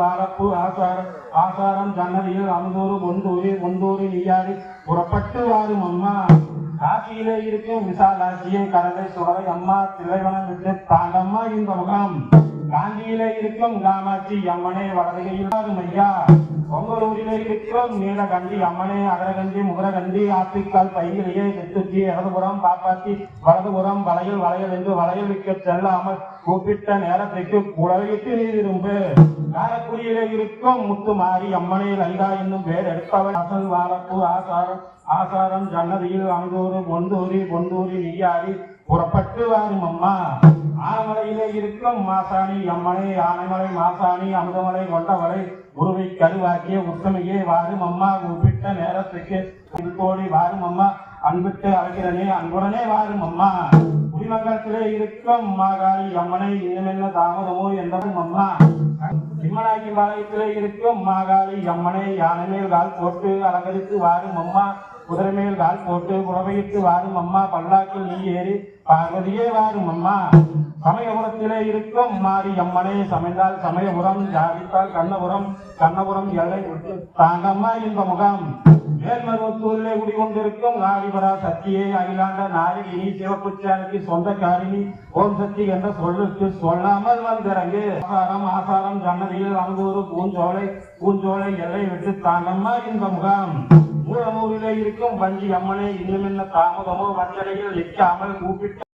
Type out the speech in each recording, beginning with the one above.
வாரப்பு ஆசாரம் ஆசாரம் ஜன்னதியில் அந்தூரு ஒந்தூரி ஒந்தூரி நீயாடி புறப்பட்டு வாரும் அம்மா. காசியிலே இருக்கும் விசாலாட்சியை கரலை சுவரை அம்மா திரைவனம் விட்டு தாங்கம்மா இந்த முகம். காந்தியிலே இருக்கும் காமாட்சி அம்மனே வடதையில் வாரும் ஐயா. பொங்கலூரிலே இருக்கும் நீலகண்டி அம்மனே அகரகண்டி முகரகண்டி ஆப்பிக்கால் பையிலேயே நெத்துச்சி இடதுபுறம் பாப்பாத்தி வலதுபுறம் வளையல் வளையல் என்று வளையல் விற்க செல்லாமல் கூப்பிட்ட நேரத்திற்கு குளவிட்டு நீ காரக்குடியிலே இருக்கும் முத்துமாரி அம்மனை அம்மனே லலிதா என்னும் பேர் எடுப்பவன் அசல் வாழப்பு ஆசாரம். ஆசாரம் ஜன்னதியில் அங்கூரு பொந்தூரி பொந்தூரி நெய்யாடி புறப்பட்டு வாரும் அம்மா. ஆமலையிலே இருக்கும் மாசாணி அம்மனை ஆனைமலை மாசாணி அமுதமலை கொண்டவளை குருவை கருவாக்கிய உத்தமையே வாரும் அம்மா. கூப்பிட்ட நேரத்துக்கு இது வாரும் அம்மா. அன்பிட்டு அழைக்கிறனே அன்புடனே வாரும் அம்மா. குடிமங்கலத்திலே இருக்கும் மாகாளி அம்மனை இன்னும் என்ன தாமதமோ என்றதும் அம்மா. சிம்மனாக்கி பாளையத்திலே இருக்கும் மாகாளி அம்மனை யானை மேல் கால் போட்டு அலங்கரித்து வாரும் அம்மா குதிரை மேல் கால் போட்டு புறவையிட்டு வாரும் அம்மா பல்லாக்கில் நீ ஏறி பார்வதியே வாரும் அம்மா. சமயபுரத்திலே இருக்கும் மாறி அம்மனே சமைந்தால் சமயபுரம் ஜாதித்தால் கண்ணபுரம் கண்ணபுரம் எல்லை தாங்கம்மா இந்த முகாம். மேல்மருவத்தூரிலே குடிகொண்டிருக்கும் நாடிபரா சக்தியை அகிலாண்ட நாயகினி சிவப்புச்சானிக்கு சொந்தக்காரினி ஓம் சக்தி என்ற சொல்லுக்கு சொல்லாமல் வந்திறங்கு. ஆசாரம் ஆசாரம் ஜன்னதியில் அங்கூறு பூஞ்சோலை பூஞ்சோலை எல்லை விட்டு தாங்கம்மா இந்த முகாம். மூலமூரிலே இருக்கும் வஞ்சி அம்மனை இன்னும் என்ன தாமதமோ வஞ்சனையில் நிற்காமல் கூப்பிட்டு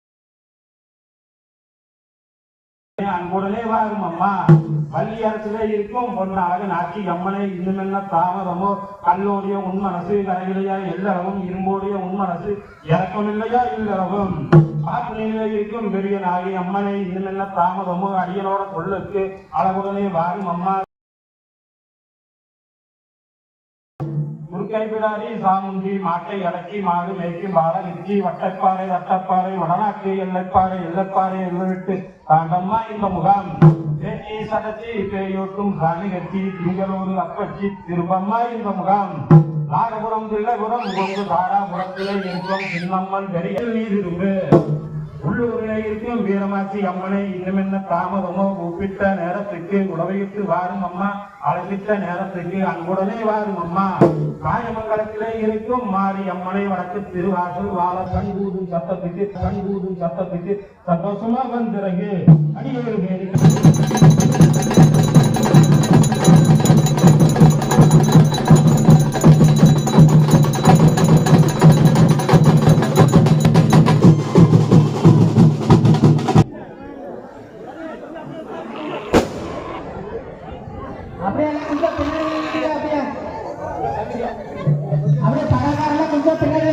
அன்புடனே வாரும் அம்மா. வள்ளி அரசிலே இருக்கும். பொன்னாக நாக்கி அம்மனை இன்னுமென்ன தாமதமோ? கல்லோடைய உன் மனசு கரையிலையா? எல்லளவும் இரும்போடைய உன் மனசு. இறக்கமில்லையா இல்லவும் பாட்டு நிலையில இருக்கும். பெரிய நாகி அம்மனை இன்னும் தாமதமோ? அடியனோட சொல்லுக்கு அழகுடனே வாரும் அம்மா. முற்கைப்பிடாரி சாமுண்டி மாட்டை அடக்கி மாடு மேய்க்கு பால நிச்சி வட்டப்பாறை வட்டப்பாறை வடநாட்டு எல்லைப்பாறை எல்லைப்பாறை எல்லைவிட்டு தாண்டம்மா இந்த முகாம். பேச்சி சடச்சி பேயோட்டும் சாணி கட்சி திங்களூர் அப்பச்சி திருப்பம்மா இந்த முகாம். நாகபுரம் தில்லைபுரம் கொங்கு தாராபுரத்திலே இருக்கும் சின்னம்மன் பெரிய நீதிரும்பு உள்ளூரிலே இருக்கும் வீரமாச்சி அம்மனை இன்னும் என்ன தாமதமோ கூப்பிட்ட நேரத்துக்கு உடவையிட்டு வாரும் அம்மா. அழைப்பிட்ட நேரத்துக்கு அன்புடனே வாரும் அம்மா. காயமங்கலத்திலே இருக்கும் மாரி அம்மனை வடக்கு திருவாசல் வாழ கண்கூடும் சத்தத்துக்கு கண்கூடும் சத்தத்துக்கு சந்தோஷமா வந்திறங்கு அடியேறு மேரி. அப்படியே கொஞ்சம் பின்னாடி அப்படியே. பணக்காரெல்லாம் கொஞ்சம் பின்னாடி